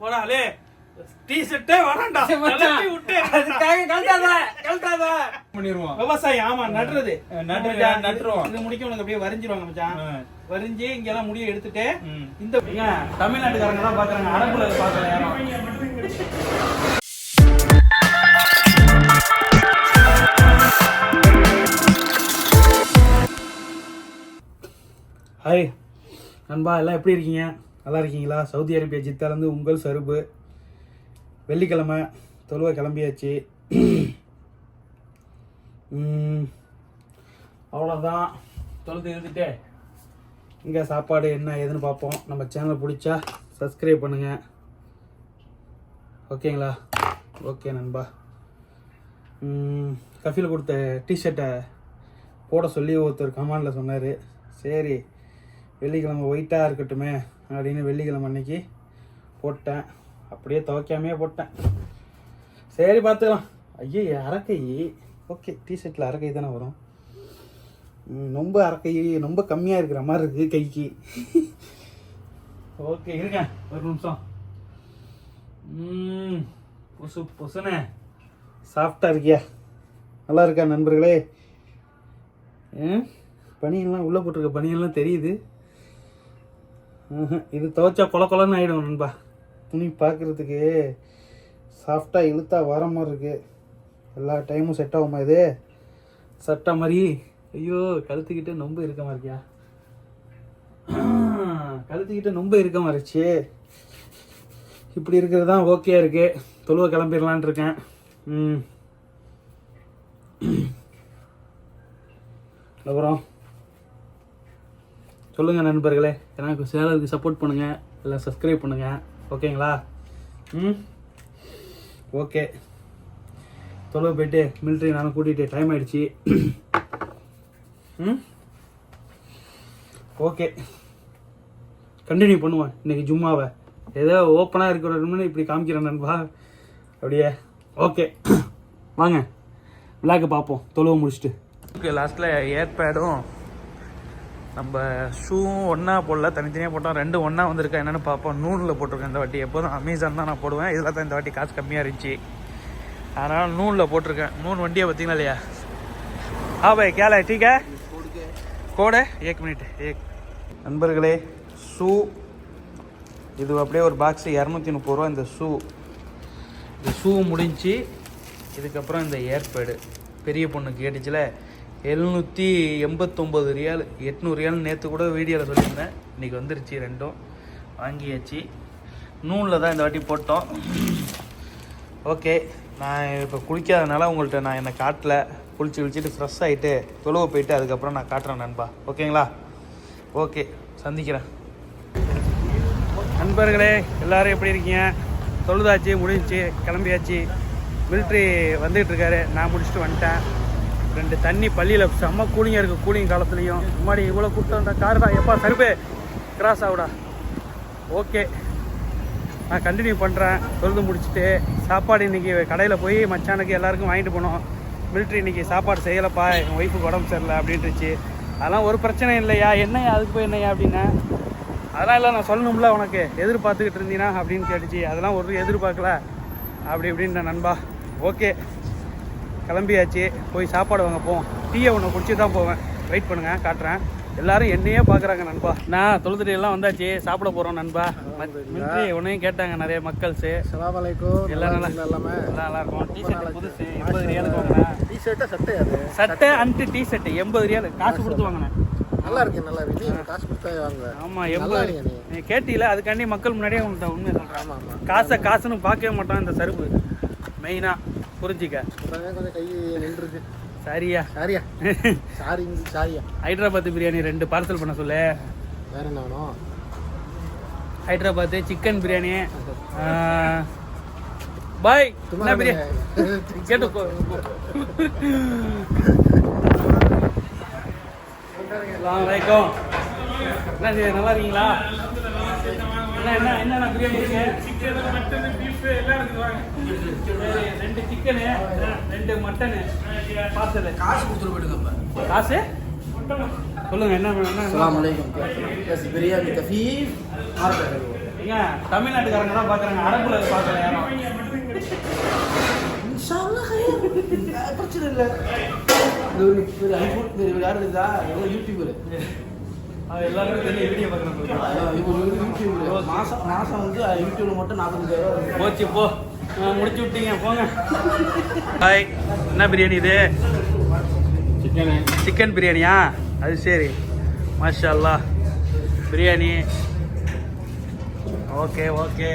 போடாலே. Tea ஷர்ட்டே வேணாம்டா கழட்டி விட்டு. அதுக்காக கழட்டாத கழட்டாத. பண்ணிடுவோம் விவசாயம் ஆமா நடுறது. நட்டுட்டா, நட்டுருவோம். இது முடிக்க உனக்கு அப்படியே வரைஞ்சிருவாங்க மச்சான். வரைஞ்சி இங்கெல்லாம் முடிய எடுத்துட்டு. இந்த தமிழ்நாட்டுக்காரங்க தான் பாக்குறாங்க. அரபுல யாரும். ஹாய் நண்பா எல்லாம் எப்படி இருக்கீங்க? நல்லா இருக்கீங்களா சவுதி அரேபியா ஜித்தாலேருந்து உங்கள் சருப்பு. வெள்ளிக்கிழமை தொழுவ கிளம்பியாச்சு. அவ்வளோதான் தொழுது இருந்துட்டு. இங்கே சாப்பாடு என்ன ஏதுன்னு பார்ப்போம். நம்ம சேனலை பிடிச்சா சப்ஸ்கிரைப் பண்ணுங்கள் ஓகேங்களா? ஓகே நண்பா. கஃபில் கொடுத்த டிஷர்ட்டை போட சொல்லி ஒருத்தர் கமாண்டில் சொன்னார். சரி வெள்ளிக்கிழமை ஒயிட்டாக இருக்கட்டுமே. அப்படின்னு வெள்ளிக்கிழமை அன்னைக்கு போட்டேன். அப்படியே துவைக்காமையே போட்டேன். சரி பார்த்துக்கலாம். ஐயோ அரக்கை. ஓகே டிஷர்ட்டில் அரக்கை தானே வரும். ரொம்ப அரக்கை ரொம்ப கம்மியாக இருக்கிற மாதிரி இருக்குது கைக்கு. ஓகே இருக்கேன் ஒரு நிமிஷம். ம் புசு புசுனே சாஃப்டாக இருக்கியா? நல்லா இருக்கா நண்பர்களே? பனியெல்லாம் உள்ளே போட்டிருக்க பனியெல்லாம் தெரியுது. இது துவைச்சா கொல கொலன்னு ஆகிடும் நண்பா. துணி பார்க்குறதுக்கு சாஃப்டாக இழுத்தா வர மாதிரி இருக்கு. எல்லா டைமும் செட் ஆகுமா இது? சட்டை மாதிரி. ஐயோ கழுத்துக்கிட்டே நொம்ப இருக்க மாதிரியா கழுத்துக்கிட்டே நொம்ப இருக்க மாதிரிச்சு இப்படி இருக்கிறது தான் ஓகே இருக்கு. தொழுவ கிளம்பிடலான் இருக்கேன். ம். அப்புறம் சொல்லுங்கள் நண்பர்களே. எனக்கு சேனலுக்கு சப்போர்ட் பண்ணுங்கள் எல்லாம் சப்ஸ்கிரைப் பண்ணுங்கள் ஓகேங்களா? ம். ஓகே. தொலைவு போயிட்டு மிலிட்ரி நானும் கூட்டிகிட்டு டைம் ஆயிடுச்சு. ம். ஓகே. கண்டினியூ பண்ணுவேன் இன்னைக்கு ஜும்மாவை. ஏதோ ஓப்பனாக இருக்கிறோம்னு இப்படி காமிக்கிறேன் நண்பா. அப்படியே. ஓகே. வாங்க. விளாக்கு பார்ப்போம். தொழுவை முடிச்சுட்டு. ஓகே லாஸ்ட்டில் ஏர்பேடும் நம்ம ஷூவும் ஒன்றா போடல தனித்தனியாக போட்டோம். ரெண்டு ஒன்றா வந்திருக்கா என்னென்னு பார்ப்போம். நூலில் போட்டிருக்கேன் இந்த வாட்டி. எப்போதும் அமேசான் தான் நான் போடுவேன். இதில் தான் இந்த வாட்டி காசு கம்மியாக இருந்துச்சு. அதனால் நூலில் போட்டிருக்கேன். நூல் வண்டியை பார்த்தீங்களா இல்லையா? ஆ பாய் கேல டீக்கா கோடு ஏக் மினிட் ஏக் நண்பர்களே ஷூ இது அப்படியே ஒரு பாக்ஸ் இரநூத்தி முப்பது ரூபா இந்த ஷூ இந்த ஷூ முடிஞ்சு இதுக்கப்புறம் இந்த ஏற்பேடு பெரிய பொண்ணு கேட்டுச்சில்ல எழுநூற்றி எண்பத்தொம்பது ரியால் எட்நூறு ரியால் நேற்று கூட வீடியோவில் சொல்லியிருந்தேன். இன்றைக்கி வந்துருச்சு ரெண்டும். வாங்கியாச்சு. நூலில் தான் இந்த வாட்டி போட்டோம். ஓகே நான் இப்போ குளிக்காதனால உங்கள்கிட்ட நான் என்னை காட்டல. குளிச்சு குளிச்சுட்டு ஃப்ரெஷ் ஆகிட்டு தொழுவ போயிட்டு அதுக்கப்புறம் நான் காட்டுறேன் நண்பா. ஓகேங்களா? ஓகே சந்திக்கிறேன். நண்பர்களே எல்லோரும் எப்படி இருக்கீங்க? தொழுதாச்சு முடிஞ்சிச்சு கிளம்பியாச்சு. மிலிட்ரி வந்துகிட்டு இருக்காரு. நான் முடிச்சுட்டு வந்துட்டேன். ரெண்டு தண்ணி பள்ளியில் செம்ம கூலிங்காக இருக்குது கூலிங் காலத்துலேயும். முன்னாடி இவ்வளோ கூட்டம் அந்த காருடா எப்பா சருப்பே? கிராஸ் ஆகுடா. ஓகே நான் கண்டினியூ பண்ணுறேன் தொழுது முடிச்சுட்டு சாப்பாடு இன்றைக்கி கடையில் போய் மச்சானுக்கு எல்லாருக்கும் வாங்கிட்டு போனோம். மிலிட்ரி இன்றைக்கி சாப்பாடு செய்யலைப்பா என் ஒய்ஃபுக்கு உடம்பு சரியில்லை அப்படின்ட்டுச்சு அதெல்லாம் ஒரு பிரச்சனை இல்லையா? என்னையா அதுக்கு போய் என்னையா அப்படின்னா. அதெல்லாம் இல்லை நான் சொல்லணும்ல உனக்கு. எதிர்பார்த்துக்கிட்டு இருந்தீனா அப்படின்னு கேட்டுச்சு. அதெல்லாம் ஒரு எதிர்பார்க்கல. அப்படி இப்படின்ற நண்பா. ஓகே கிளம்பியாச்சு. போய் சாப்பாடு வாங்க போவோம் டீயை ஒன்று குடிச்சு தான் போவேன். வெயிட் பண்ணுங்க காட்டுறேன். எல்லாரும் என்னையே பார்க்குறாங்க நண்பா. நான் தொழுதுட்டு எல்லாம் வந்தாச்சு. சாப்பிட போகிறோம் நண்பா. மிலிட்ரி உன்னையும் கேட்டாங்க நிறைய மக்கள்ஸு. எல்லாம் நல்லா எல்லாமே எல்லாம்? நல்லா இருக்கும். டிஷர்ட் புதுசு. எண்பது ரியாலுக்கு வாங்கினேன் டிஷர்ட்டா சட்டை அது? சட்டை அன்ட்டு டிஷர்ட் எண்பது ரியால். காசு கொடுத்து வாங்கினேன். நல்லா இருக்கு நல்லா இருக்கு. காசு கொடுத்தா நீ. கேட்டீல அதுக்காண்டி மக்கள் முன்னாடியே உங்கள்கிட்ட உண்மை ஆமா காசை காசுன்னு பார்க்கவே மாட்டோம் இந்த சருப்பு. மெயினாக புரிஞ்சிக்க. கொஞ்சம் கை நின்றுருக்கு சரியா? சாரியா? சாரி சாரியா. ஹைதராபாத் பிரியாணி ரெண்டு பார்சல் பண்ண சொல்லு. வேற என்ன வேணும்? ஹைதராபாத் சிக்கன் பிரியாணி. பாய் என்ன பிரியாணி கேட்டு போ. அஸ்ஸலாமு அலைக்கும். என்ன நல்லா இருக்கீங்களா? என்ன என்ன என்னென்ன பிரியாணி இருக்கு? சரி, ரெண்டு சிக்கனு ரெண்டு மட்டனு பார்சல் காசு கொடுத்துட்டு போயிடுங்க காசு? சொல்லுங்க என்ன? அலைக்கும். பஸ் பிரியாணி இங்க ஏங்க தமிழ்நாட்டுக்காரங்க தான் பார்க்குறாங்க அரபுல பார்க்கல பிரச்சனை இல்லை. யார் இருக்கா? ஏதோ யூடியூபர்? அது எல்லாருக்கும் தெரியும் வீடியோ யூடியூபர் மாதம் மாதம் வந்து யூடியூப்ல மட்டும் நாற்பத்தஞ்சாயிரம். போச்சு போ. முடிச்சு விட்டீங்க போங்க. ஹாய். என்ன பிரியாணி இது? சிக்கனு சிக்கன் பிரியாணியா? அது சரி. மாஷா அல்லாஹ் பிரியாணி. Okay okay.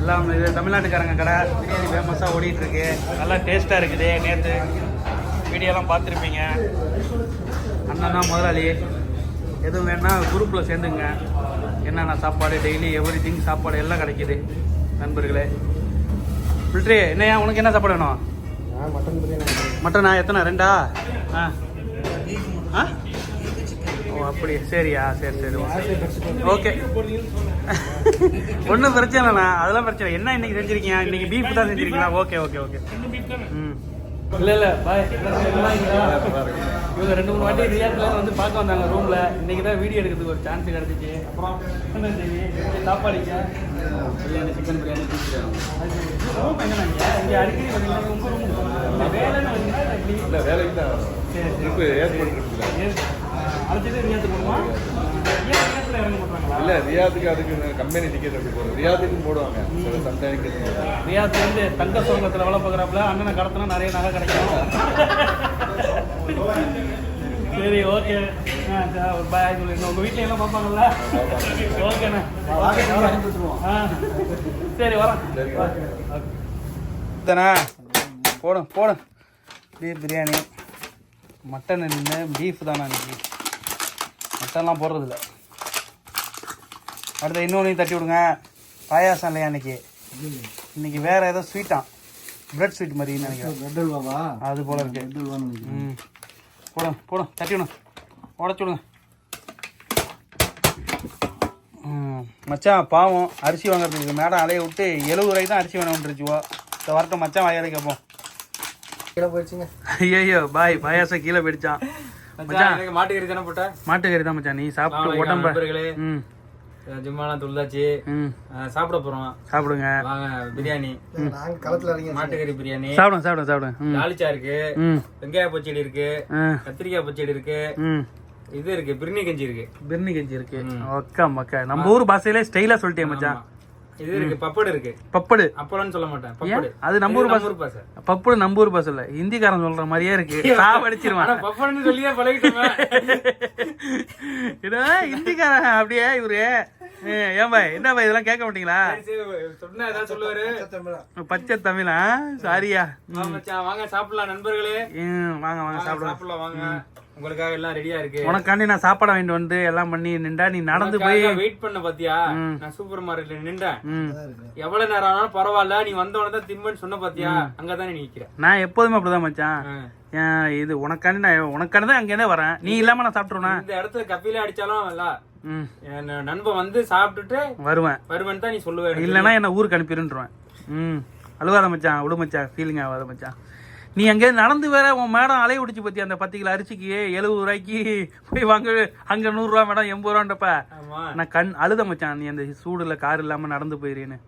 எல்லாம் இது தமிழ்நாட்டுக்காரங்க கடை. பிரியாணி ஃபேமஸாக ஓடிட்டு இருக்கு. நல்லா டேஸ்ட்டாக இருக்குது. நேற்று வீடியோலாம் பார்த்துருப்பீங்க. அண்ணன் தான் முதலாளி. எதுவும் வேணா குரூப்பில் சேர்ந்துங்க. என்னென்ன சாப்பாடு? டெய்லி எவ்ரி திங் சாப்பாடு எல்லாம் கிடைக்குது. நண்பர்களே. ஃபில்ட்ரி என்னையா உனக்கு என்ன சாப்பாடு வேணும்? நான் மட்டன் பிரியாணி மட்டனா எத்தனை? ரெண்டா? ஆ. ஆ? ஓ அப்படி சரியா சரி சரி ஓகே. ஒன்றும் பிரச்சனை இல்லைண்ணா. அதெல்லாம் பிரச்சனை. என்ன இன்னைக்கு செஞ்சிருக்கீங்க? இன்னைக்கு பீஃப் தான் செஞ்சிருக்கீங்களா? Okay okay okay. ம். இல்லை இல்லை பாய் இவங்க ரெண்டு மூணு வாட்டி ரியாட்ல வந்து பார்க்க வந்தாங்க ரூமில் இன்னைக்கு தான் வீடியோ எடுக்கிறதுக்கு ஒரு சான்ஸ் கிடச்சிச்சு. அப்புறம் என்ன செய்வி சாப்பாடுங்க பிரியாணி சிக்கன் பிரியாணி ரூம் எங்கண்ணா இங்கே. அடிக்கடி பார்த்தீங்கன்னா உங்கள் ரூம் வேலைன்னு இல்லை வேலைக்கு தான். ட்ரிப்பில் அழைச்சிட்டு ரியாத்து போடுமா இல்ல ரியாத்துக்கு அதுக்கு கம்பெனி டிக்கெட் அப்படி போடுறோம் ரியாத்துக்கும் போடுவாங்க. சில சம்டைம்க்கு ரியாத் வந்து தங்க சுரங்கத்தில் வேலை பார்க்குறாப்புல அண்ணனை கடத்தினா நிறைய நகை கிடைக்கும். சரி ஓகே ஒரு பாய் சொல்லிருந்தோம் உங்கள் வீட்டில் எல்லாம் பார்ப்பாங்கல்ல? ஓகேண்ணா சரி வரேன். தானே போடும் போடும் பீஃப் பிரியாணி மட்டன் என்ன பீஃப் தானே இன்னைக்கு மட்டன்லாம் போடுறதில்ல. அடுத்து இன்னொன்று தட்டி விடுங்க. பாயாசம் இல்லையா இன்னைக்கு? இன்னைக்கு வேற ஏதோ ஸ்வீட்டாம் பிரெட் ஸ்வீட் மாதிரி நினைக்கிறேன். அது போல இருக்கு. ம். போடும் போடும் தட்டி விடுங்க உடச்சு விடுங்க. ம், மச்சான் பாவம் அரிசி வாங்குறதுக்கு மேடம் அலைய விட்டு எழுபது ரூபாய்க்கு தான் அரிசி வேணும்ன்றுச்சுவோ இந்த வரட்டும் மச்சான் வாயாலே கேட்போம். கீழே போயிடுச்சுங்க. ஐயோ பாய் பாயாசம் கீழே போயிடுச்சான். மச்சான் எனக்கு மாட்டுக்கறி தானே போட்டேன் மாட்டுக்கறி தான் மச்சான் நீ சாப்பிட்டு உடம்ப ம். ஜிம்மாலாம் துள்ளாச்சு சாப்பிட போறோம். சாப்பிடுங்க. வாங்க பிரியாணி. மாட்டுக்கறி பிரியாணி. சாப்பிடுங்க சாப்பிடுங்க சாப்பிடுங்க. தாளிச்சா இருக்கு. வெங்காய பச்சடி இருக்கு. கத்திரிக்காய் பச்சடி இருக்கு. இது இருக்கு. பிரியாணி கஞ்சி இருக்கு. பிரியாணி கஞ்சி இருக்கு. ஒக்கா மக்கா நம்ம ஊர் பாஷையிலே ஸ்டைலா சொல்லிட்டே மச்சான். இது இருக்கு. பப்படு இருக்கு. பப்படு. அப்பளம்னு சொல்ல மாட்டேன். பப்படு. அது நம்ம ஊர் ஊர் பாசை பப்படு நம்ம ஊர் பாஷை இல்ல. ஹிந்திக்காரன் சொல்ற மாதிரியே இருக்கு. சாவடிச்சிருவான். பப்படுன்னு சொல்லியே பழகிட்டோமே. ஹிந்திக்காரன் அப்படியே இவரு. ஏன் பாய் என்ன பாய் இதெல்லாம் கேட்க மாட்டீங்களா? பச்சை தமிழா? சாரியா. வாங்க சாப்பிடலாம் நண்பர்களே. ம், வாங்க வாங்க சாப்பிடலாம். வாங்க. உங்களுக்காக எல்லாம் ரெடியா இருக்கு. உனக்காண்டி நான் சாப்பாடு வாங்கிட்டு வந்து எல்லாம் பண்ணி நின்றா நீ நடந்து போய் வெயிட் பண்ண பாத்தியா? நான் சூப்பர் மார்க்கெட்ல நின்றேன் எவ்வளவு நேரம் ஆனாலும் பரவாயில்ல நீ வந்த உடனே தான் திம்பன்னு சொன்ன பாத்தியா? அங்கதானே நீ நிக்கிற. நான் எப்போதுமே அப்படிதான் மச்சான். இது உனக்காண்டி நான் உனக்காண்டி தான் அங்கேருந்தே வரேன். நீ இல்லாம நான் சாப்பிட்ருவேனா இந்த இடத்துல கப்பில அடிச்சாலும் இல்ல ம். என் நண்பன் வந்து சாப்பிட்டுட்டு வருவேன். வருவேன் தான் நீ சொல்லுவ எனக்கு. இல்லைன்னா என்ன ஊருக்கு அனுப்பிடுன்றேன் ம். அழுவாத மச்சான் விடு மச்சான் ஃபீலிங் ஆகாத மச்சான். நீ அங்கே நடந்து வேற உன் மேடம் அலைய விடுச்சு பத்தி அந்த பத்து கிலோ அரிசிக்கு? எழுபது ரூபாய்க்கு போய் வாங்க அங்கே நூறுரூவா மேடம் எண்பது ரூபான்றப்ப. நான் கண் அழுத மச்சான் நீ அந்த சூடுல கார் இல்லாம நடந்து போயிருன்னு.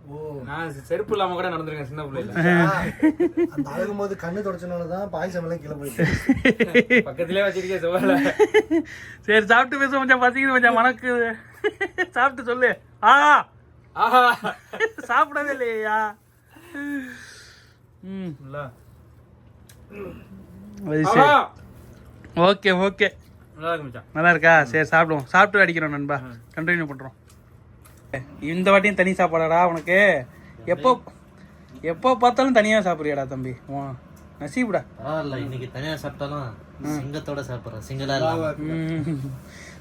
நான் செருப்பு இல்லாம கூட நடந்திருக்கேன் சின்ன பிள்ளைல அந்த அழுகும்போது கண்ணு தொடச்சனால தான் பாயசம் எல்லாம் கீழே போயிடுச்சு. பக்கத்திலே வச்சிருக்கேன் சரி சாப்பிட்டு பேச மச்சான் பசிக்குது மச்சான் உனக்கு சாப்பிட்டு சொல்லு. ஆ. ஆஹா. சாப்பிடவே இல்லையா? ம். இல்ல. அது சரி. ஆஹா. Okay okay. நல்லா இருக்கு மச்சான். நல்லா இருக்கா சரி சாப்பிடுவோம். சாப்பிட்டு அடிக்கிறோம் நண்பா. கண்டினியூ பண்ணுறோம் இந்த வாட்டியும் தனி சாப்பாடாடா உனக்கு? எப்போ எப்போ பார்த்தாலும் தனியாக சாப்பிட்றியாடா தம்பி? உன் நசீப்டா. பரவாயில்ல இன்னைக்கு தனியா சாப்பிட்டாலும் சிங்கத்தோட சாப்பிடுறேன் ம்.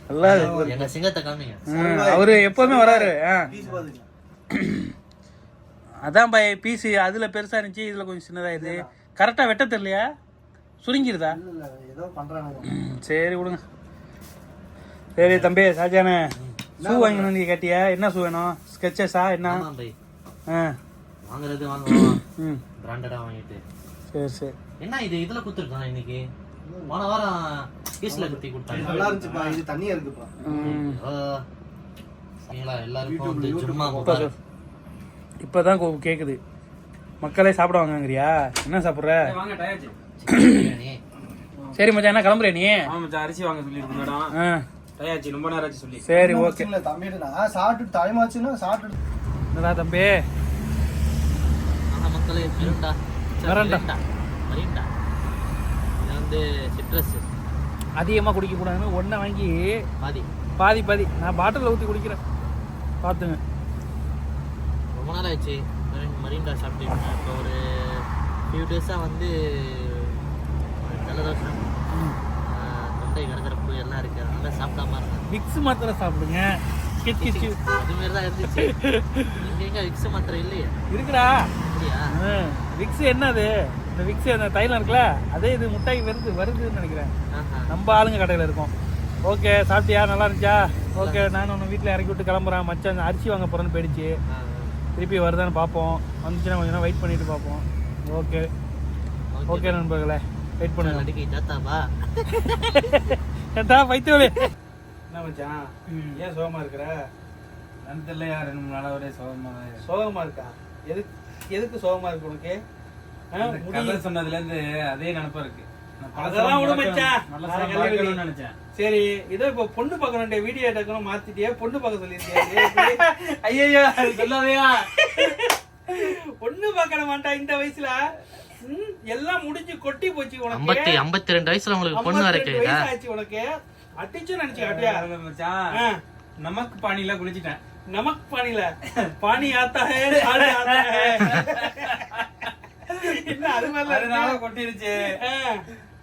நல்லா இருக்கு. எங்க சிங்கத்தை காமிங்க. அவரு எப்போதுமே வராரு. அதான் பாய் பீஸு அதில் பெருசாக இருந்துச்சு இதில் கொஞ்சம் சின்னதாகிடுது கரெக்டாக வெட்ட தெரியலையா? சுருங்கிருதா? ஏதோ பண்றாங்க. ம், சரி விடுங்க. சரி தம்பி ஷாஜானே ஷூ வாங்கணும் நீ கேட்டியா? என்ன ஷூ வேணும்? ஸ்கெச்சஸா என்ன? ஆ. வாங்குறது வாங்குவோம். ம். பிராண்டடா வாங்கிட்டு. சரி சரி. என்ன இது? இதுல குத்துருக்கான் இன்னைக்கு? போன வாரம் பீஸ்ல குத்தி கொடுத்தாங்க. நல்லா இருந்துச்சுப்பா. இது தண்ணியா இருக்குப்பா. எல்லாருக்கும் வந்து முபாரக் இப்பதான் கேக்குது. மக்களே சாப்பிட வாங்கங்கிறியா? என்ன சாப்பிடுற? சரி மச்சான் என்ன கிளம்புறியா நீ? ஆமா மச்சான் அரிசி வாங்க சொல்லிருக்கு மேடம். ஆ, டயாச்சு ரொம்ப நேரம் ஆச்சு சொல்லி. சரி ஓகே. நான் சாப்பிட்டு டைம் ஆச்சுன்னா சாப்பிட்டு என்னடா தம்பி? மக்களே மிரண்டா. மிரண்டா. மிரண்டா. இது வந்து சிட்ரஸ் அதிகமாக குடிக்க கூடாதுன்னு ஒன்றை வாங்கி பாதி. பாதி பாதி. நான் பாட்டிலில் ஊற்றி குடிக்கிறேன். பார்த்துங்க ரொம்ப நாள் ஆச்சு. மரின்- மரிண்டா சாப்பிட்டு இப்போ ஒரு ஃபியூ டேஸாக வந்து ஜலதோஷம் தொண்டை கடக்கிறப்பு எல்லாம் இருக்கு. அதனால சாப்பிடாம இருந்தேன். விக்ஸ் மாத்திரை சாப்பிடுங்க. கிச் கிச்சு அதுமாரி தான் இருந்துச்சு. இங்க எங்க விக்ஸ் மாத்திரை இல்லையே? இருக்குடா. அப்படியா? விக்ஸ் என்னது? இந்த விக்ஸ் அந்த தைலம் இருக்குல்ல அதே இது முட்டாய் வருது வருதுன்னு நினைக்கிறேன். நம்ம ஆளுங்க கடையில் இருக்கோம். ஓகே சாப்பிட்டியா? நல்லா இருந்துச்சா? ஓகே நானும் ஒன்று வீட்டில் இறக்கி விட்டு கிளம்புறேன். மச்சான் அரிசி வாங்க போகிறேன்னு போயிடுச்சு. திருப்பி வருதான்னு பார்ப்போம். வந்துச்சுன்னா கொஞ்ச நேரம் வெயிட் பண்ணிட்டு பார்ப்போம். Okay okay. நண்பர்களே வெயிட் பண்ணுங்க. பைத்தியவளே என்ன மச்சான்? ஏன் சோகமா இருக்கிற? அந்த இல்லையா ரெண்டு மூணு நாளா ஒரே சோகமா சோகமா இருக்கா? எதுக்கு எதுக்கு சோகமா இருக்கு உனக்கு? கதை சொன்னதுல இருந்து அதே நினப்பா இருக்கு. அதெல்லாம் விடு. மச்சான். நினைச்சேன். சரி இதோ இப்போ பொண்ணு பார்க்க வேண்டிய வீடியோ எடுக்கணும் மாத்திட்டியே பொண்ணு பார்க்க சொல்லியிருக்கியா. ஐயோ சொல்லாதையா? பொண்ணு பார்க்க மாட்டா இந்த வயசுல. எல்லாம் முடிஞ்சு கொட்டி போச்சு உனக்கு. ஐம்பத்தி ரெண்டு வயசுல உங்களுக்கு பொண்ணு 52 வரைக்கும் ஆச்சு உனக்கு. அட்டிச்சு நினைச்சு அட்டியா மச்சான். நமக்கு பானியில குளிச்சிட்டேன். நமக்கு பானில பானி ஆத்தா ஹே சாடு ஆத்தா ஹே என்ன அது இருக்கு? கொட்டிருச்சு.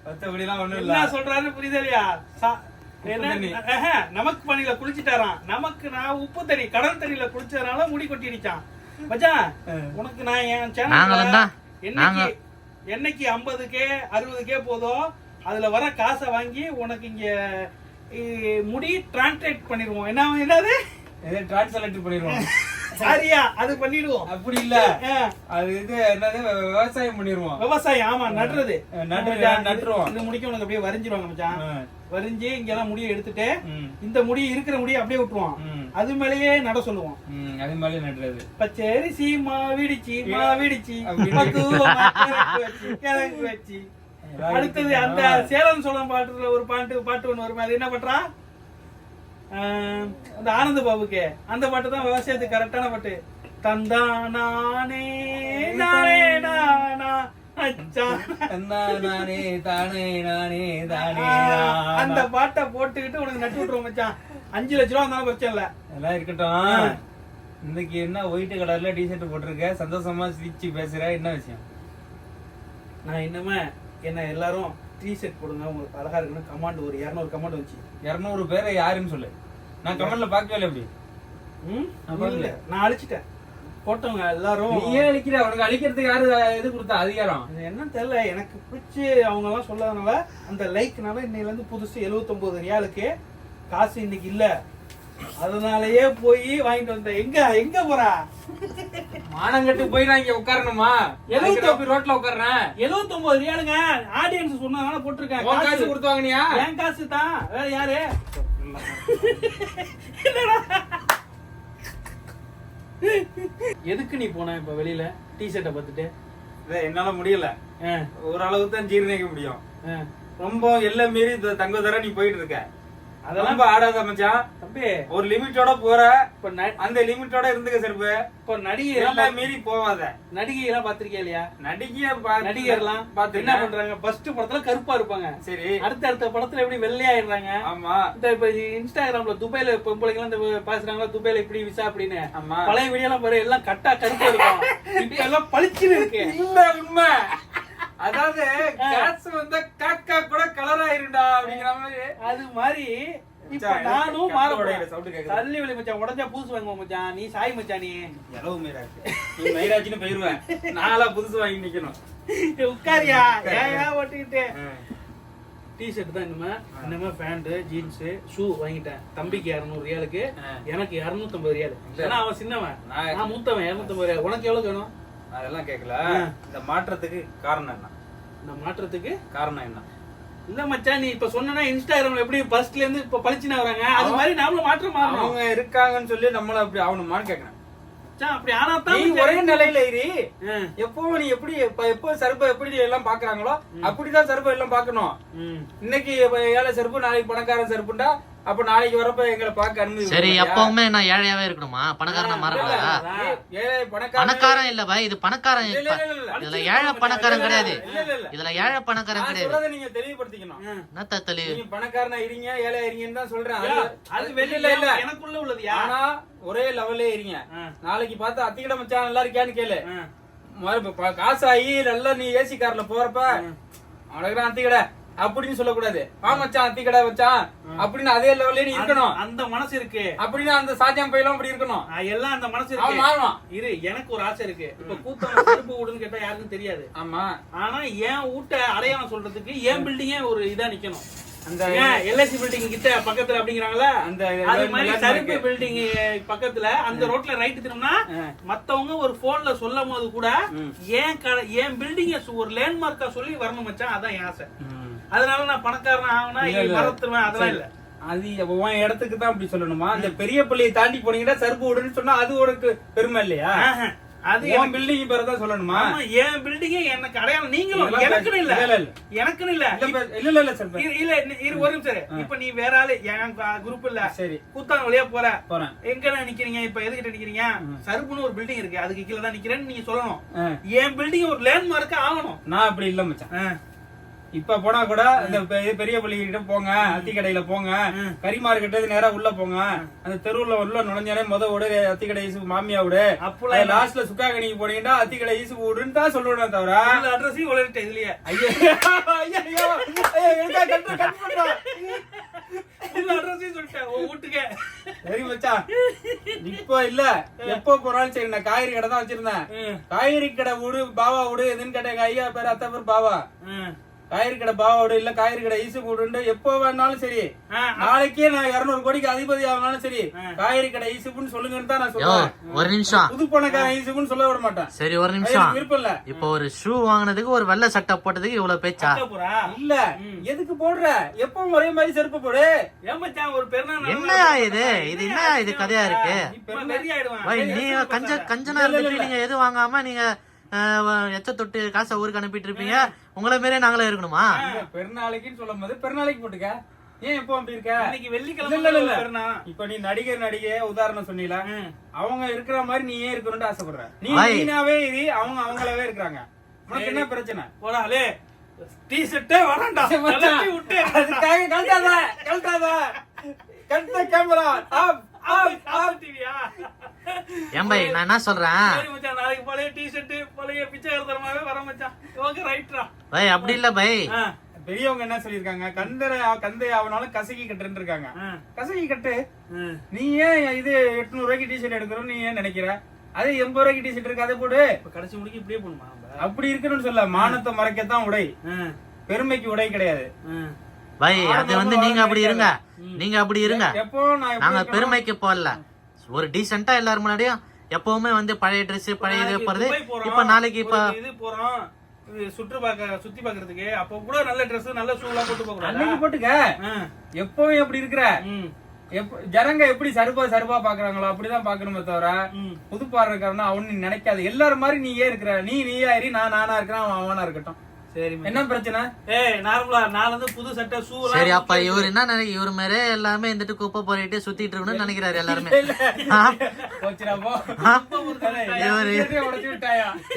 ஆ. மத்தபடி எல்லாம் ஒண்ணும் இல்ல என்ன? சொல்றாரு நமக்கு பணியில குளிச்சுட்டாராம். நமக்கு நான் உப்பு தண்ணி கடல் தண்ணியில குளிச்சதுனால முடி கொட்டிடுச்சான் மச்சான் உனக்கு நான் என் வந்தா? என்னைக்கு என்னைக்கு ஐம்பது கே அறுபது கே போதும் அதுல வர காசை வாங்கி உனக்கு இங்க இ, முடி டிரான்ஸ்லேட் பண்ணிடுவோம். என்ன என்னது? டிரான்ஸ்லேட் பண்ணிடுவோம். சரியா அது பண்ணிடுவோம். அப்படி இல்ல. அது இது என்னது விவசாயம் பண்ணிடுவோம். விவசாயம் ஆமா நடுறது. நட்டுருவோம். இந்த முடிக்க உனக்கு அப்படியே வரைஞ்சிருவாங்க மச்சான். வரிஞ்சு இங்கெல்லாம் முடியை எடுத்துட்டு. இந்த முடி இருக்கிற முடியை அப்படியே விட்டுருவான் ம். அது மேலேயே நட சொல்லுவோம். அது மாதிரி நடுறது. பச்சரிசி மாவிடிச்சி மாவிடிச்சி. கிழங்கு வச்சு, அடுத்தது அந்த சேலம் சோழன் பாட்டுல ஒரு பாட்டு பாட்டு ஒண்ணு வருமே. அது என்ன பண்றா ஆஹ், அந்த ஆனந்த பாபுக்கு. அந்த பாட்டு தான் விவசாயத்துக்கு கரெக்டான பாட்டு. தந்தா நானே நானே நானா அந்த பாட்டை போட்டுக்கிட்டு உனக்கு நட்டு விட்டுருவோம் மச்சான். அஞ்சு லட்ச ரூபா இருந்தாலும் பிரச்சனை இல்ல. எல்லாம் இருக்கட்டும். இன்னைக்கு என்ன ஒயிட் கலர்ல டிஷர்ட் போட்டிருக்க? சந்தோஷமா சிரிச்சு பேசுற? என்ன விஷயம்? நான் இன்னுமே என்ன எல்லாரும் டி ஷர்ட் போடுங்க உங்களுக்கு அழகா இருக்குன்னு கமாண்ட் ஒரு இரநூறு கமாண்ட் வச்சு இருநூறு பேரை யாருன்னு சொல்லு. நான் கமெண்ட்ல பார்க்கவே இல்லை எப்படி ம்? நான் அழிச்சிட்டேன். போட்டவங்க எல்லாரும் நீ ஏன் அழிக்கிற உனக்கு அழிக்கிறதுக்கு யாரு இது கொடுத்த? அதிகாரம். அது என்னன்னு தெரியல. எனக்கு பிடிச்சி அவங்க எல்லாம் சொல்லாதனால அந்த லைக்னால இன்னையில இருந்து புதுசு 79 ரியாலுக்கு காசு இன்னைக்கு இல்ல. அதனாலயே போய் வாங்கிட்டு வந்தேன் எங்க எங்க போறா? மானங்கட்டு போய் நான் இங்க உட்காரணுமா? எழுபத்தி- எழுபத்தி ரோட்ல உட்கார்றேன். 79 ரியாலுங்க. ஆடியன்ஸ் சொன்னதுனால போட்டிருக்கேன். காசு. கொடுத்து வாங்கினியா? என் காசு தான். வேற யாரு? எதுக்கு நீ போன இப்ப வெளியில? டி ஷர்ட்டை பார்த்துட்டு? இதை என்னால முடியல. ஓரளவு தான் ஜீரணிக்க முடியும். ரொம்ப எல்லாம் மீறி தங்க தர நீ போயிட்டு இருக்க. அதெல்லாம் ரொம்ப ஆடாத மச்சான். தம்பி. ஒரு லிமிட்டோட போற. இப்ப அந்த லிமிட்டோட இருந்துக்க செருப்பு. இப்ப நடிகை எல்லாம் மீறி போவாத. நடிகை எல்லாம் பாத்திருக்கியா இல்லையா? நடிகைய பா- நடிகர்லாம் பார்த்து என்ன பண்றாங்க? ஃபர்ஸ்ட் படத்துல கருப்பா இருப்பாங்க. சரி. அடுத்த அடுத்த படத்துல எப்படி வெள்ளையாயிடுறாங்க? ஆமா. இந்த இப்ப இன்ஸ்டாகிராம்ல துபாயில பொம்பளைங்க எல்லாம் பேசுறாங்களா துபாயில இப்படி விசா அப்படின்னு. ஆமா. பழைய வீடியோ எல்லாம் பாரு எல்லாம் கட்டா கருப்பா இருக்கும். இப்ப எல்லாம் பளிச்சுன்னு இருக்கு. இல்ல உண்மை. அதாவது காசு வந்தா காக்கா கூட கலர் ஆயிருண்டா அப்படிங்கிற மாதிரி. அது மாதிரி இப்ப நானும் மாற. தள்ளி விழி மச்சான் உடஞ்சா புதுசு வாங்குவோம் மச்சான். நீ சாய் மச்சான் நீ. எலவு மீராஜ் நீ மைராஜ்னு போயிருவேன். நாளா புதுசு வாங்கி நிக்கணும். உட்காரியா? ஏன் ஓட்டிக்கிட்டு? டிஷர்ட் தான் இனிமே. இனிமே பேண்ட் ஜீன்ஸ் ஷூ வாங்கிட்டேன். தம்பிக்கு இரநூறு ரியாலுக்கு. எனக்கு இரநூத்தம்பது ரியால். ஏன்னா அவன் சின்னவன். நான் நான் மூத்தவன். இரநூத்தம்பது ரியால். உனக்கு எவ்வளவு வேணும்? அதெல்லாம் கேட்கல இந்த மாற்றத்துக்கு காரணம் என்ன? இந்த மாற்றத்துக்கு காரணம் என்ன? இல்ல மச்சான் நீ இப்ப சொன்னா இன்ஸ்டாகிராம்ல எப்படி ஃபர்ஸ்ட்ல இருந்து இப்ப பளிச்சுன்னு வராங்க? அது மாதிரி நாமளும் மாற்றம் மாறணும். அவங்க இருக்காங்கன்னு சொல்லி நம்மள அப்படி ஆகணுமான்னு கேக்குறேன். அப்படி ஆனா தான் ஒரே நிலையில இரு. எப்பவும் நீ எப்படி எப்ப- சர்ப எப்படி எல்லாம் பாக்குறாங்களோ அப்படிதான் சர்ப எல்லாம் பாக்கணும். இன்னைக்கு ஏழை செருப்பு நாளைக்கு பணக்காரன் செருப்புண்டா அப்ப நாளைக்கு வரப்ப எங்களை பார்க்க அனுமதி சரி? எப்பவுமே நான் ஏழையாவே இருக்கணுமா? பணக்காரனா மாறக்கூடாதா? பணக்காரன். பணக்காரன் இல்ல பாய் இது பணக்காரன் இல்ல. இதுல ஏழை பணக்காரன் கிடையாது. இல்ல, இல்ல, இல்ல. இதுல ஏழை பணக்காரன் கிடையாது. நீங்க தெளிவுபடுத்திக்கணும். என்னத்த தெளிவு? நீங்க பணக்காரனா இருங்க ஏழை இருங்கன்னு தான் சொல்றேன். அது- வெளியில இல்ல. எனக்குள்ள உள்ளதுயா ஆனா ஒரே லெவல்லே இருங்க. நாளைக்கு பார்த்து அத்திக்கிட மச்சான் நல்லா இருக்கியான்னு கேளு. ஆ. மறு- ப- காசாயி நல்லா நீ ஏசி கார்ல போறப்ப அழகா அத்திக்கடை. அப்படின்னு சொல்லக்கூடாது. ஆ மச்சான் அத்திக்கடை வச்சான் அப்படின்னு அதே லெவல்லே நீ இருக்கணும். அந்த மனசு இருக்கு. அப்படின்னு அந்த சாத்தியம் பையெல்லாம் அப்படி இருக்கணும். எல்லாம் அந்த மனசு இருக்கு. மாறுவான். இரு எனக்கு ஒரு ஆசை இருக்கு. இப்ப கூட்டம் செருப்பு விடுன்னு கேட்டா யாருக்கும் தெரியாது. ஆமா. ஆனா என் வீட்டை அடையாளம் சொல்றதுக்கு என் பில்டிங்கே ஒரு இதா நிக்கணும். அந்த எல்ஐசி பில்டிங் கிட்ட பக்கத்துல அப்படிங்கிறாங்களா அந்த அது மாதிரி. சருப்பு பில்டிங் பக்கத்துல அந்த ரோட்ல ரைட் திரும்பினா. மத்தவங்க ஒரு போன்ல சொல்லும் போது கூட. ஏன் கடை என் பில்டிங்க ஒரு லேண்ட்மார்க்கா சொல்லி வரணும் மச்சான். அதான் என் ஆசை. அதனால நான் பணக்காரன் இல்ல. மறத்துருவேன் அதெல்லாம் இல்ல. அது உன் இடத்துக்கு தான் அப்படி சொல்லணுமா? அந்த பெரிய பள்ளியை தாண்டி போனீங்கன்னா சருப்பு விடுன்னு சொன்னா அது உனக்கு பெருமை இல்லையா. அது எனக்கு- பில்டிங் பேரை தான் சொல்லணுமா? என் பில்டிங்கே எனக்கு அடையாளம் நீங்களும் எனக்குன்னு இல்ல இல்ல, இல்ல, இல்ல. எனக்குன்னு இல்ல. இல்ல, இல்ல இல்ல சார் இல்ல இரு ஒரு நிமிஷம் இப்ப நீ வேற ஆளு. என் குரூப் இல்ல. சரி. கூத்தாங்க வழியா போற. போறேன். எங்க நிக்கிறீங்க? இப்ப எதுக்கிட்ட நிக்கிறீங்க? சருப்புன்னு ஒரு பில்டிங் இருக்கு. அதுக்கு கீழ தான் நிக்கிறேன்னு நீங்க சொல்லணும். என் பில்டிங் ஒரு லேண்ட்மார்க் ஆகணும். நான் அப்படி இல்ல மச்சான். இப்ப போனா கூட இந்த பெரிய பள்ளி கிட்ட போங்க அத்தி கடையில போங்க கறி மார்க்கெட்டு நேரா உள்ள போங்க. அந்த தெருவுல உள்ள நுழைஞ்சாலே முத விடு அத்தி கடை ஈசு மாமியா விடு அப்பெல்லாம் லாஸ்ட்ல சுக்கா கணிக்கு போனீங்கன்னா அத்தி கடை ஈசு விடுன்னு தான் சொல்லுவேன் தவிர. அட்ரஸையும் உளறிட்டேன் இதுலயே ஐயோ ஐயோ இப்ப இல்ல எப்போ போனாலும் சரி நான் காய்கறி கடை தான் வச்சிருந்தேன். காய்கறி கடை விடு பாவா விடு எதுன்னு கேட்டேன் ஐயா பேர் அத்தை பேர் பாவா. காய்கறி கடை பாவா விடு இல்ல காய்கறி கடை ஈசு விடுன்னு எப்போ வேணாலும் சரி. நாளைக்கே நான் இருநூறு கோடிக்கு அதிபதி ஆகனாலும் சரி காய்கறி கடை ஈசுப்புன்னு சொல்லுங்கன்னு தான் நான் சொல்லுவேன் ஒரு நிமிஷம். புது பணக்காரன் ஈசுப்புன்னு சொல்ல விட மாட்டேன். சரி ஒரு நிமிஷம். எனக்கு விருப்பம் இல்ல. இப்போ ஒரு ஷூ வாங்குனதுக்கு ஒரு வெள்ளை சட்டை போட்டதுக்கு இவ்வளவு பேச்சா? இல்ல. எதுக்கு போடுற? எப்பவும் ஒரே மாதிரி செருப்பு போடு. ஏன் மச்சான் ஒரு பெருநாள் என்னயா இது? இது என்னயா இது கதையா இருக்கு? நீங்க கஞ்ச கஞ்சனா இருந்துட்டு நீங்க எது வாங்காம நீங்க எச்ச தொட்டு காசை ஊருக்கு அனுப்பிட்டு இருப்பீங்க உங்களை மாரியே நாங்களே இருக்கணுமா பெருநாளைக்குன்னு சொல்லும் போது பெருநாளைக்கு போட்டுக்க ஏன் எப்போ அப்படி இருக்க இன்னைக்கு வெள்ளிக்கிழமை இப்ப நீ நடிகர் நடிகை உதாரணம் சொன்னீல. அவங்க இருக்கிற மாதிரி நீ ஏன் இருக்கணும்னு ஆசைப்படுற நீ. நீனாவே இரு அவங்க அவங்களாவே இருக்கிறாங்க உனக்கு என்ன பிரச்சனை போடாலே டீ ஷர்ட்டே வரண்டா விட்டு அதுக்காக கழட்டாத கழட்டாத கழட்ட கேமரா ஆப் ஆப் ஆப் டிவியா ஏன் பை நான் என்ன சொல்றேன்? சரி மச்சான் நாளைக்கு பழைய டி ஷர்ட் பழைய பிச்சைக்காரத்தனமாவே வர மச்சான். ஓகே ரைட்ரா பை அப்படி இல்ல பை. பெரியவங்க என்ன சொல்லிருக்காங்க கந்தரை கந்தை ஆவனாலும் கசக்கி கட்டுன்னு இருக்காங்க கசக்கி கட்டு நீ ஏன் இது எட்நூறு ரூபாய்க்கு டிஷர்ட் எடுக்கிறோம் நீ ஏன் நினைக்கிற? அதே எண்பது ரூபாய்க்கு டிஷர்ட் இருக்கு? அதை போடு. இப்ப கடைசி முடிக்கு இப்படியே நம்ம? அப்படி இருக்கணும்னு சொல்ல மானத்தை மறைக்கத்தான் உடை. பெருமைக்கு உடை கிடையாது. பை அது வந்து நீங்க அப்படி இருங்க. நீங்க அப்படி இருங்க. எப்போ நாங்க? பெருமைக்கு போடல ஒரு டீசெண்டா எல்லாரும் முன்னாடியும் எப்பவுமே வந்து பழைய Dress பழைய இது நாளைக்கு போறது இப்ப நாளைக்கு இப்ப இது போறோம். சுற்று பார்க்க சுத்தி பாக்குறதுக்கு அப்ப கூட நல்ல Dress நல்ல ஷூ எல்லாம் போட்டு போக அன்னைக்கு? போட்டுக்க. எப்பவும் எப்படி இருக்கிற. ஜனங்க எப்படி சருபா சருபா பாக்குறாங்களோ அப்படிதான் பாக்கணுமே தவிர ம். புது பாடுறக்காரனா அவன் நீ நினைக்காது. எல்லாரும் மாதிரி நீ ஏன் இருக்கிற. நீ நீயா இரு நான் நானா இருக்கிறேன் அவன் அவனா இருக்கட்டும். என்ன பிரச்சனை? ஏய் நார்மலா நாளை வந்து புது சட்டை ஷூ சரி அப்ப இவர் என்ன நினைக்க இவர் மேலே எல்லாமே இருந்துட்டு குப்பை போறிட்டு சுத்திட்டு இருக்கணும்னு நினைக்கிறாரு எல்லாருமே. ஆ? போச்சுடா போ. ஆ?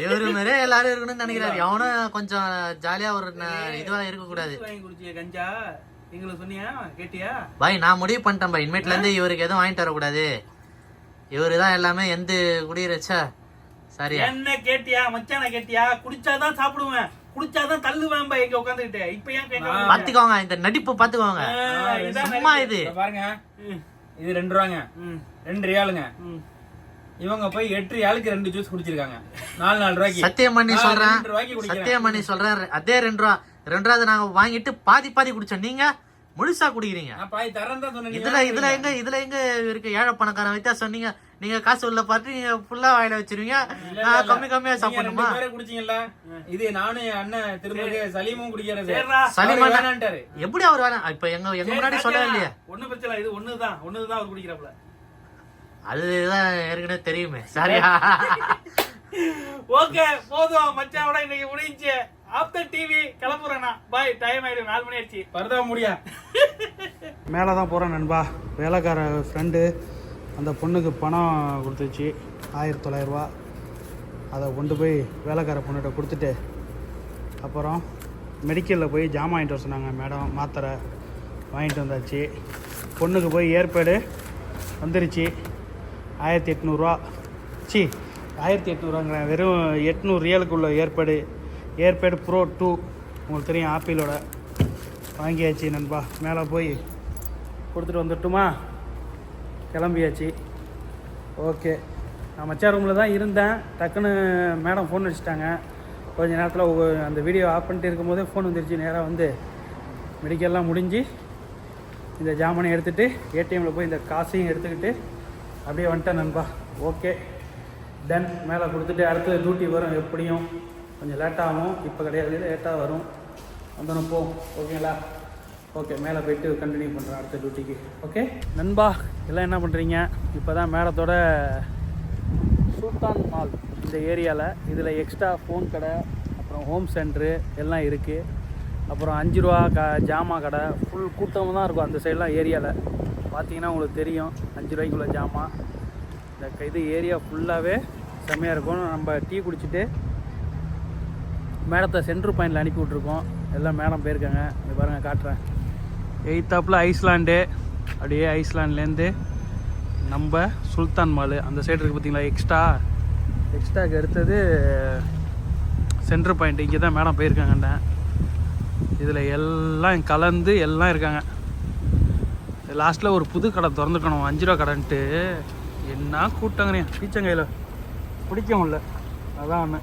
இவரு மேலே எல்லாரும் இருக்கணும்னு நினைக்கிறாரு. அவனும் கொஞ்சம் ஜாலியா ஒரு இதுவா இருக்க கூடாது வாங்கி குடிச்சிய கஞ்சா? எங்களுக்கு சொன்னியா? கேட்டியா? பாய் நான் முடிவு பண்ணிட்டேன் பாய். இனிமேட்ல இருந்து இவருக்கு எதுவும் வாங்கிட்டு வரக்கூடாது. இவரு தான் எல்லாமே எந்த குடியிருச்சா? சரியா. என்ன கேட்டியா? மச்சான கேட்டியா? குடிச்சாதான் சாப்பிடுவேன். குடிச்சாதான் தள்ளுவேன் பா இங்க உட்காந்துக்கிட்டு இப்ப ஏன்? பாத்துக்கோங்க இந்த நடிப்பு பாத்துக்கோங்க. சும்மா இது. இத பாருங்க. ம், இது ரெண்டு ரூபாங்க. ம், ரெண்டு ரியாலுங்க. ம். இவங்க போய் எட்டு ரியாலுக்கு ரெண்டு ஜூஸ் குடிச்சிருக்காங்க. நாலு நாலு ரூபாய்க்கு. சத்தியம் பண்ணி சொல்றேன். சத்தியம் பண்ணி சொல்றேன். அதே ரெண்டு ரூபா. ரெண்டு ரூபா நாங்க வாங்கிட்டு பாதி பாதி குடிச்சோம். நீங்க? முழுசா குடிக்கிறீங்க. நான் பாய் தரேன் தான் சொன்னேன். நீ இதுல இதுல எங்க இதுல எங்க இருக்கு? ஏழை பணக்காரன் வித்தியாசம். நீங்க நீங்க காசு உள்ள பார்த்து நீங்க ஃபுல்லா வாயில வச்சிருவீங்க. நான். கம்மி கம்மியா நீங்க சாப்பிடணுமா? குடிச்சீங்கல்ல? இது நானும் என் அண்ணன் திரும்ப சலீமும் குடிக்கிறது. சலீம். வேணான்ட்டாரு. எப்படி அவர் வேணாம் இப்ப எங்க எங்க முன்னாடி சொல்லவே இல்லையே? ஒன்றும் பிரச்சனை இல்லை. இது ஒன்று தான் ஒன்று தான் அவர் குடிக்கிறாப்புல. அதுதான் ஏற்கனவே தெரியுமே. சரியா ஓகே போதும். மச்சான் இன்னைக்கு முடிஞ்சு. ஆஃப்டர் டிவி கிளம்புறேண்ணா. பாய் டைம் ஆயிடும் நாலு மணி ஆயிடுச்சு. பரதா முடியா? மேலே தான் போகிறேன் நண்பா. வேலைக்கார ஃப்ரெண்டு அந்த பொண்ணுக்கு பணம் கொடுத்துச்சு. ஆயிரத்தி தொள்ளாயிரரூவா அதை கொண்டு போய் வேலைக்கார பொண்ணுகிட்ட கொடுத்துட்டு அப்புறம் மெடிக்கலில் போய் ஜாமான் வாங்கிட்டு வர சொன்னாங்க மேடம். மாத்திரை வாங்கிட்டு வந்தாச்சு. பொண்ணுக்கு போய் ஏற்பாடு வந்துருச்சு. ஆயிரத்தி எட்நூறுரூவா சி ஆயிரத்தி எட்நூறுவாங்கிற வெறும் எட்நூறு ரியலுக்குள்ள ஏற்பாடு. AirPod pro two. உங்களுக்கு தெரியும் ஆப்பிளோட. வாங்கியாச்சு நண்பா. மேலே போய் கொடுத்துட்டு வந்துட்டுமா? கிளம்பியாச்சு. ஓகே. நான் மச்சா ரூமில் தான் இருந்தேன். டக்குன்னு மேடம் ஃபோன் அடிச்சிட்டாங்க. கொஞ்ச நேரத்தில் அந்த வீடியோ ஆஃப் பண்ணிட்டு இருக்கும்போதே ஃபோன் வந்துருச்சு. நேராக வந்து மெடிக்கல்லாம் முடிஞ்சு இந்த ஜாமனை எடுத்துகிட்டு ஏடிஎம்மில் போய் இந்த காசையும் எடுத்துக்கிட்டு அப்படியே வந்துட்டேன் நண்பா. ஓகே. தென் மேலே கொடுத்துட்டு அடுத்தது டியூட்டி வரும் எப்படியும். கொஞ்சம் லேட்டாகும் இப்போ கிடையாது. லேட்டாக வரும். வந்தோம் போ. ஓகேங்களா ஓகே மேலே போயிட்டு கண்டினியூ பண்ணுறேன் அடுத்த டியூட்டிக்கு ஓகே நண்பா எல்லாம் என்ன பண்ணுறீங்க இப்போ தான் மேடத்தோட சுல்தான் மால் இந்த ஏரியாவில் இதில் எக்ஸ்ட்ரா ஃபோன் கடை அப்புறம் ஹோம் சென்ட்ரு எல்லாம் இருக்குது அப்புறம் அஞ்சு ரூபா க ஜாமா கடை. ஃபுல் கூட்டமாக தான் இருக்கும் அந்த சைடெலாம் ஏரியாவில் பார்த்தீங்கன்னா உங்களுக்கு தெரியும். அஞ்சு ரூபாய்க்குள்ள ஜாமா. இந்த க- இது ஏரியா ஃபுல்லாகவே செம்மையாக இருக்கும் நம்ம டீ குடிச்சிட்டு மேடத்தை சென்ட்ரு பாயிண்டில் அனுப்பி விட்ருக்கோம் எல்லாம் மேடம் போயிருக்காங்க. இங்கே பாருங்கள் காட்டுறேன். எயித்தாப்பில் ஐஸ்லாண்டு. அப்படியே ஐஸ்லாண்ட்லேருந்து நம்ம சுல்தான் மால். அந்த சைடு இருக்குது பார்த்தீங்களா எக்ஸ்ட்ரா எக்ஸ்ட்ராக்கு அடுத்தது சென்ட்ரு பாயிண்ட். இங்கே தான் மேடம் போயிருக்காங்கண்ணே இதில் எல்லாம் கலந்து எல்லாம் இருக்காங்க. லாஸ்ட்டில் ஒரு புது கடை திறந்துக்கணும். அஞ்சு ரூபா கடைன்ட்டு. என்ன கூட்டங்கண்ணே பீச்சங்கையில். பிடிக்க முடியல. அதான் ஒன்று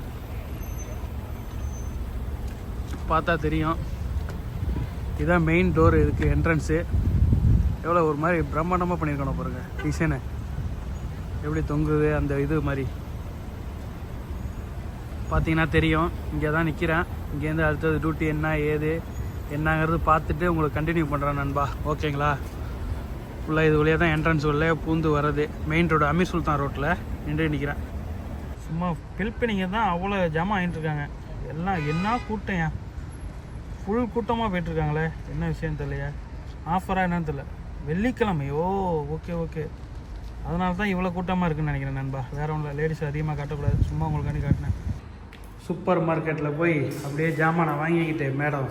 பார்த்தா தெரியும். இதுதான் மெயின் டோர் இதுக்கு என்ட்ரன்ஸு எவ்வளோ ஒரு மாதிரி பிரம்மாண்டமாக பண்ணியிருக்கணும் பாருங்க டிசைனு எப்படி தொங்குது அந்த இது மாதிரி. பார்த்தீங்கன்னா தெரியும். இங்கே தான் நிற்கிறேன் இங்கேருந்து அடுத்தது டியூட்டி என்ன ஏது என்னங்கிறது பார்த்துட்டு உங்களுக்கு கண்டினியூ பண்ணுறேன் நண்பா. ஓகேங்களா? ஃபுல்லாக இது வழியாக தான் என்ட்ரன்ஸ் உள்ளே பூந்து வர்றது. மெயின் ரோடு அமீர் சுல்தான் ரோட்டில் நின்று நிற்கிறேன் சும்மா பில்பினிங்க தான் அவ்வளோ ஜாமான் ஆகிட்டு இருக்காங்க. எல்லாம் என்ன கூட்டம் ஏன்? ஃபுல் கூட்டமாக போயிட்டுருக்காங்களே. என்ன விஷயம் தெரியலையே. ஆஃபராக என்னன்னு தெரியல. வெள்ளிக்கிழமை ஓ ஓகே ஓகே அதனால தான் இவ்வளோ கூட்டமாக இருக்குன்னு நினைக்கிறேன் நண்பா. வேறு ஒன்றும் லேடிஸ் அதிகமாக காட்டக்கூடாது. சும்மா உங்களுக்காண்டி காட்டினேன். சூப்பர் மார்க்கெட்டில் போய் அப்படியே ஜாமானை வாங்கிக்கிட்டேன் மேடம்.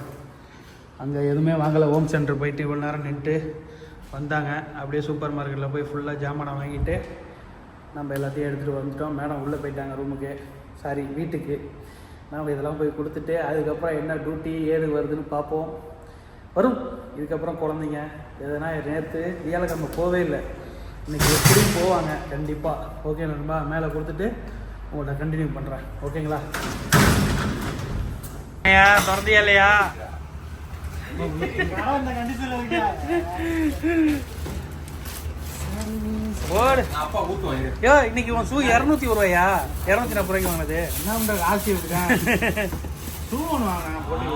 அங்கே எதுவுமே வாங்கலை. ஹோம் சென்டர் போயிட்டு இவ்வளோ நேரம் நின்றுட்டு வந்தாங்க. அப்படியே சூப்பர் மார்க்கெட்டில் போய் ஃபுல்லாக ஜாமானை வாங்கிட்டு நம்ம எல்லாத்தையும் எடுத்துகிட்டு வந்துட்டோம். மேடம் உள்ளே போயிட்டாங்க ரூமுக்கு சாரி வீட்டுக்கு. நாம் இதெல்லாம் போய் கொடுத்துட்டு அதுக்கப்புறம் என்ன டியூட்டி ஏது வருதுன்னு பார்ப்போம். வரும். இதுக்கப்புறம் குழந்தைங்க. எதனா நேற்று வியாழக்கிழமை போவே இல்லை. இன்னைக்கு எப்படியும் போவாங்க கண்டிப்பாக ஓகே நண்பா? மேலே கொடுத்துட்டு உங்கள்கிட்ட கண்டினியூ பண்ணுறேன் ஓகேங்களா திறந்தியா இல்லையா? ஓடு அப்பா ஊத்துவாங்க இன்னைக்கு உன் ஷூ இரநூத்தி ஒரு ரூபாயா? இரநூத்தி நாற்பது ரூபாய்க்கு வாங்கினது. என்ன ஆசி ஷூ ஒன்று வாங்கினேன் போட்டு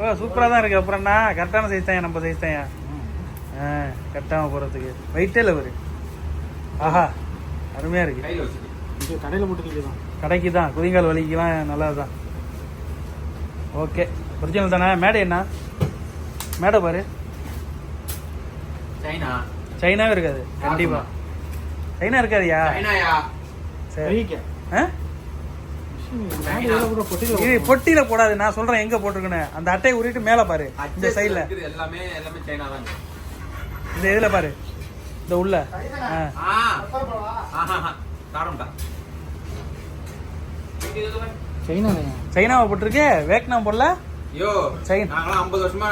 ஓ சூப்பராக தான் இருக்கு. அப்புறம்னா கரெக்டான சைஸ் தான் நம்ம சைஸ் தான் ஆ. கரெக்டாக போகிறதுக்கு வெயிட்டே இல்லை ஒரு ஆஹா அருமையாக இருக்கு. கையில வச்சுட்டு இங்கே கடையில் நிற்கலாம் கடைக்கு தான். குதிங்கால் வலிக்கெல்லாம் நல்லா தான். ஓகே ஒரிஜினல் தானே? மேடை என்ன? மேடை பாரு. சைனா. சைனாவே இருக்காது கண்டிப்பா. சைனா இருக்காதுயா? இது பொட்டியில போடாது நான் சொல்றேன் எங்க போட்டிருக்கேன்னு. அந்த அட்டையை உருட்டு மேல பாரு இந்த சைடுல எல்லாமே எல்லாமே சைனா தான் இந்த இதுல பாரு இந்த உள்ள. சைனாவை போட்டிருக்கு? வேக்னாம் போடல? யோ சைனா. நாங்களாம் 50 வருஷமா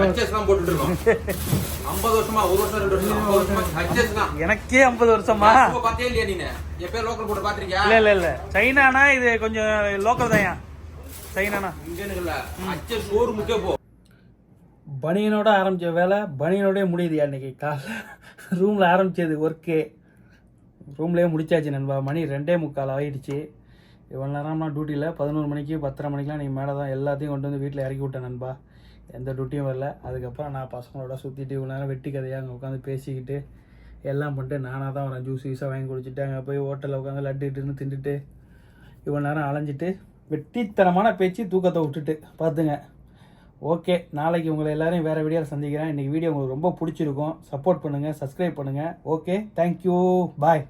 ஹச்சஸ் தான் போட்டுட்டு இருக்கோம் 50 வருஷமா ஒரு வருஷம் ரெண்டு வருஷம் 50 வருஷமா ஹச்சஸ் தான் எனக்கே ஐம்பது வருஷமா? பார்த்தே இல்லையா நீங்க எப்ப லோக்கல் போட்டு பாத்திருக்கியா இல்ல இல்ல இல்ல. சைனானா இது கொஞ்சம் லோக்கல் தான் சைனானா? இங்க இல்ல ஹச்சஸ் ஷோரூமுக்கே போ. பனியனோட ஆரம்பித்த வேலை பனியனோடய முடியுது அன்னைக்கு காலைல ரூமில் ஆரம்பிச்சது ஒர்க்கு ரூம்லேயே முடிச்சாச்சு நண்பா. மணி ரெண்டே முக்கால் ஆகிடுச்சு இவ்வளோ நேரம்னா டியூட்டியில் பதினோரு மணிக்கு பத்தரை மணிக்கெலாம் நீங்கள் மேலே தான் எல்லாத்தையும் கொண்டு வந்து வீட்டில் இறக்கி விட்டேன் நண்பா. எந்த டியூட்டியும் வரல. அதுக்கப்புறம் நான் பசங்களோட சுற்றிட்டு இவ்வளோ நேரம் வெட்டி கதையாக அங்கே உட்காந்து பேசிக்கிட்டு எல்லாம் பண்ணிட்டு நானாக தான் வரேன். ஜூஸ் கீஸாக வாங்கி குடிச்சிட்டு அங்கே போய் ஹோட்டலில் உட்காந்து லட்டு இட்டுன்னு தின்னுட்டு இவ்வளோ நேரம் அலைஞ்சிட்டு வெட்டித்தனமான பேச்சு தூக்கத்தை விட்டுட்டு. பார்த்துங்க. ஓகே நாளைக்கு உங்களை எல்லாரையும் வேறு வீடியோவில் சந்திக்கிறேன். இன்றைக்கி வீடியோ உங்களுக்கு ரொம்ப பிடிச்சிருக்கும். சப்போர்ட் பண்ணுங்கள் சப்ஸ்கிரைப் பண்ணுங்கள் ஓகே தேங்க்யூ பாய்